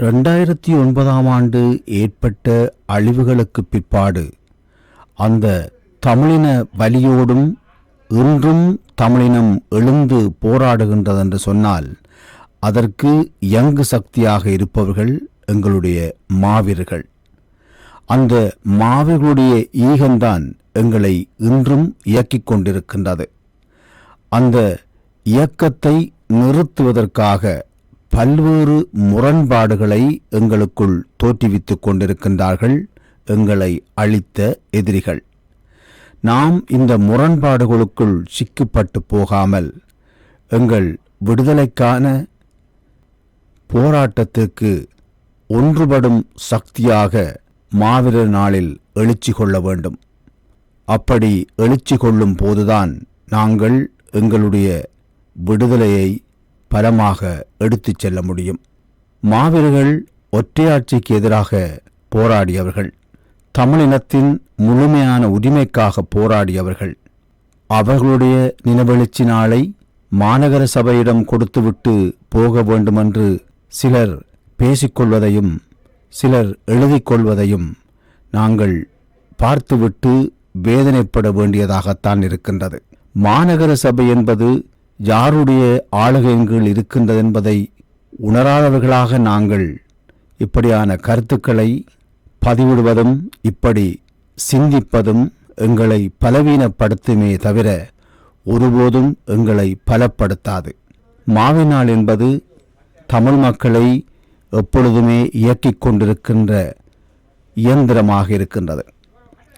ரெண்டாயிரத்தி ஒன்பதாம் ஆண்டு ஏற்பட்ட அழிவுகளுக்கு பிற்பாடு அந்த தமிழின வலியோடும் இன்றும் தமிழினம் எழுந்து போராடுகின்றது என்று சொன்னால் அதற்கு யங்கு சக்தியாக இருப்பவர்கள் எங்களுடைய மாவீரர்கள். அந்த மாவீர்களுடைய ஈகம்தான் எங்களை இன்றும் இயக்கிக் கொண்டிருக்கின்றது. அந்த இயக்கத்தை நிறுத்துவதற்காக பல்வேறு முரண்பாடுகளை எங்களுக்குள் தோற்றுவித்துக் கொண்டிருக்கின்றார்கள் எங்களை அழித்த எதிரிகள். நாம் இந்த முரண்பாடுகளுக்குள் சிக்கப்பட்டு போகாமல் எங்கள் விடுதலைக்கான போராட்டத்துக்கு ஒன்றுபடும் சக்தியாக மாவீரர் நாளில் எழுச்சி கொள்ள வேண்டும். அப்படி எழுச்சி கொள்ளும் போதுதான் நாங்கள் எங்களுடைய விடுதலையை பலமாக எடுத்துச் செல்ல முடியும். மாவீரர்கள் ஒற்றையாட்சிக்கு எதிராக போராடியவர்கள். தமிழினத்தின் முழுமையான உரிமைக்காக போராடியவர்கள். அவர்களுடைய நிலவெழுச்சி நாளை மாநகர சபையிடம் கொடுத்துவிட்டு போக வேண்டுமென்று சிலர் பேசிக்கொள்வதையும் சிலர் எழுதிக்கொள்வதையும் நாங்கள் பார்த்துவிட்டு வேதனைப்பட வேண்டியதாகத்தான் இருக்கின்றது. மாநகர சபை என்பது யாருடைய ஆளுகையின் கீழ் இருக்கின்றது என்பதை உணராதவர்களாக நாங்கள் இப்படியான கருத்துக்களை பதிவிடுவதும் இப்படி சிந்திப்பதும் எங்களை பலவீனப்படுத்துமே தவிர ஒருபோதும் எங்களை பலப்படுத்தாது. மாவினாள் என்பது தமிழ் மக்களை எப்பொழுதுமே இயக்கிக் கொண்டிருக்கின்ற இயந்திரமாக இருக்கின்றது.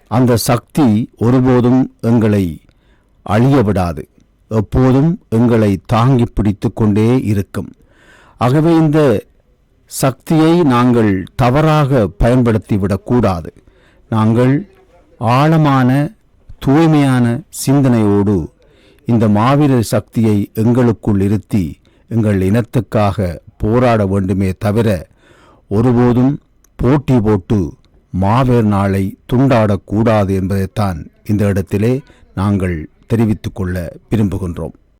அந்த சக்தி ஒருபோதும் எங்களை அழிய விடாது. எப்போதும் எங்களை தாங்கி பிடித்து கொண்டே இருக்கும். ஆகவே இந்த சக்தியை நாங்கள் தவறாக பயன்படுத்திவிடக்கூடாது நாங்கள் ஆழமான தூய்மையான சிந்தனையோடு இந்த மாவீரர் சக்தியை எங்களுக்குள் இருத்தி எங்கள் இனத்துக்காக போராட வேண்டுமே தவிர ஒருபோதும் போட்டி போட்டு மாவேர் நாளை துண்டாடக்கூடாது என்பதைத்தான் இந்த இடத்திலே நாங்கள் தெரிவித்துக் கொள்ள விரும்புகின்றோம்.